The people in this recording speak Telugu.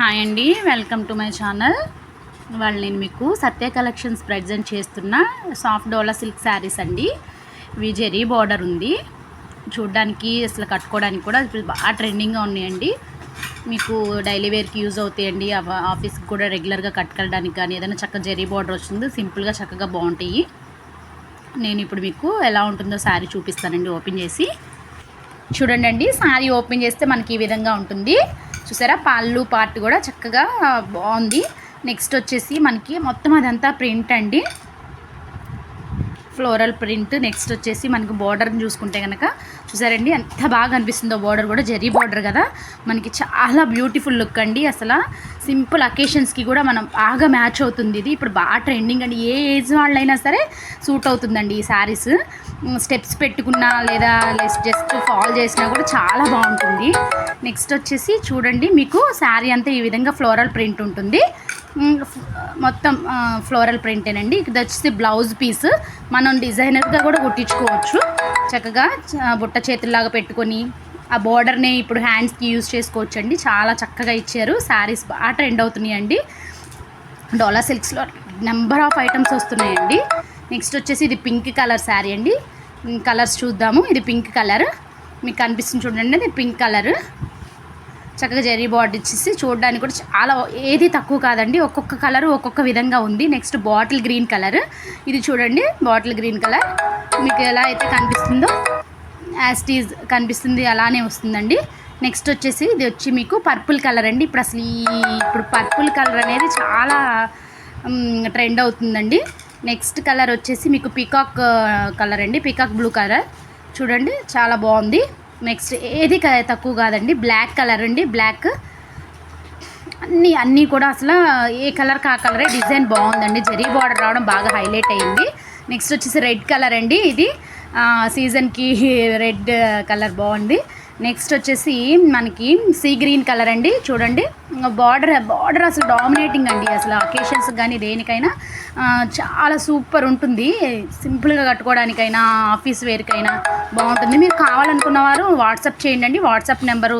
హాయ్ అండి వెల్కమ్ టు మై ఛానల్ వాళ్ళు నేను మీకు సత్య కలెక్షన్స్ ప్రజెంట్ చేస్తున్న సాఫ్ట్ డోలా సిల్క్ శారీస్ అండి. ఇవి జెరీ బార్డర్ ఉంది. చూడ్డానికి అసలు కట్టుకోవడానికి కూడా బాగా ట్రెండింగ్గా ఉన్నాయండి. మీకు డైలీ వేర్కి యూజ్ అవుతాయండి. ఆఫీస్కి కూడా రెగ్యులర్గా కట్టుకెళ్ళడానికి కానీ ఏదైనా చక్కగా జెరీ బార్డర్ వస్తుంది సింపుల్గా చక్కగా బాగుంటాయి. నేను ఇప్పుడు మీకు ఎలా ఉంటుందో శారీ చూపిస్తానండి ఓపెన్ చేసి. చూడండి అండి శారీ ఓపెన్ చేస్తే మనకి ఈ విధంగా ఉంటుంది. చూసారా? పాళ్ళు పార్ట్ కూడా చక్కగా బాగుంది. నెక్స్ట్ వచ్చేసి మనకి మొత్తం అదంతా ప్రింట్ అండి. ఫ్లోరల్ ప్రింట్ నెక్స్ట్ వచ్చేసి మనకి బార్డర్ని చూసుకుంటే కనుక చూసారండి? ఎంత బాగా అనిపిస్తుందో బార్డర్ కూడా జరీ బార్డర్ కదా. మనకి చాలా బ్యూటిఫుల్ లుక్ అండి అసలు. సింపుల్ అకేషన్స్కి కూడా మనం బాగా మ్యాచ్ అవుతుంది ఇది. ఇప్పుడు బాగా ట్రెండింగ్ అండి. ఏ ఏజ్ వాళ్ళైనా సరే సూట్ అవుతుందండి ఈ శారీస్ స్టెప్స్ పెట్టుకున్నా లేదా జస్ట్ ఫాల్ చేసినా కూడా చాలా బాగుంటుంది. నెక్స్ట్ వచ్చేసి చూడండి మీకు శారీ అంతా ఈ విధంగా ఫ్లోరల్ ప్రింట్ ఉంటుంది. మొత్తం ఫ్లోరల్ ప్రింటేనండి ఇది వచ్చేసి బ్లౌజ్ పీస్ మనం డిజైనర్గా కూడా కుట్టించుకోవచ్చు. చక్కగా బుట్ట చేతుల్లాగా పెట్టుకొని ఆ బార్డర్ని ఇప్పుడు హ్యాండ్స్కి యూజ్ చేసుకోవచ్చు అండి చాలా చక్కగా ఇచ్చారు. శారీస్ బాగా ట్రెండ్ అవుతున్నాయండి. డోలా సిల్క్స్లో నెంబర్ ఆఫ్ ఐటమ్స్ వస్తున్నాయండి. నెక్స్ట్ వచ్చేసి ఇది పింక్ కలర్ శారీ అండి. కలర్స్ చూద్దాము. ఇది పింక్ కలర్. మీకు కనిపిస్తుంది చూడండి. ఇది పింక్ కలర్. చక్కగా జెరీ బార్డర్ ఇచ్చేసి చూడడానికి కూడా చాలా ఏది తక్కువ కాదండి. ఒక్కొక్క కలర్ ఒక్కొక్క విధంగా ఉంది. Next bottle green colour. ఇది చూడండి. Bottle green colour. మీకు ఎలా అయితే కనిపిస్తుందో యాస్టీజ్ కనిపిస్తుంది అలానే వస్తుందండి. నెక్స్ట్ వచ్చేసి ఇది వచ్చి మీకు పర్పుల్ కలర్ అండి. ఇప్పుడు అసలు ఈ ఇప్పుడు పర్పుల్ కలర్ అనేది చాలా ట్రెండ్ అవుతుందండి. నెక్స్ట్ కలర్ వచ్చేసి మీకు పీకాక్ కలర్ అండి. పీకాక్ బ్లూ కలర్ చూడండి చాలా బాగుంది. నెక్స్ట్ ఏది క- తక్కువ కాదండి. బ్లాక్ కలర్ అండి. బ్లాక్ అన్నీ అన్నీ కూడా అసలు ఏ కలర్ కా కలరే డిజైన్ బాగుందండి. జరీ బార్డర్ రావడం బాగా హైలైట్ అయ్యింది. నెక్స్ట్ వచ్చేసి రెడ్ కలర్ అండి. ఇది సీజన్కి రెడ్ కలర్ బాగుంది. నెక్స్ట్ వచ్చేసి మనకి సీ గ్రీన్ కలర్ అండి. చూడండి. బార్డర్ బార్డర్ అసలు డామినేటింగ్ అండి. అసలు అకేషన్స్ కానీ దేనికైనా చాలా సూపర్ ఉంటుంది. సింపుల్గా కట్టుకోవడానికైనా ఆఫీస్ వేర్కైనా బాగుంటుంది. మీరు కావాలనుకున్న వారు వాట్సాప్ చేయండి వాట్సాప్ నెంబరు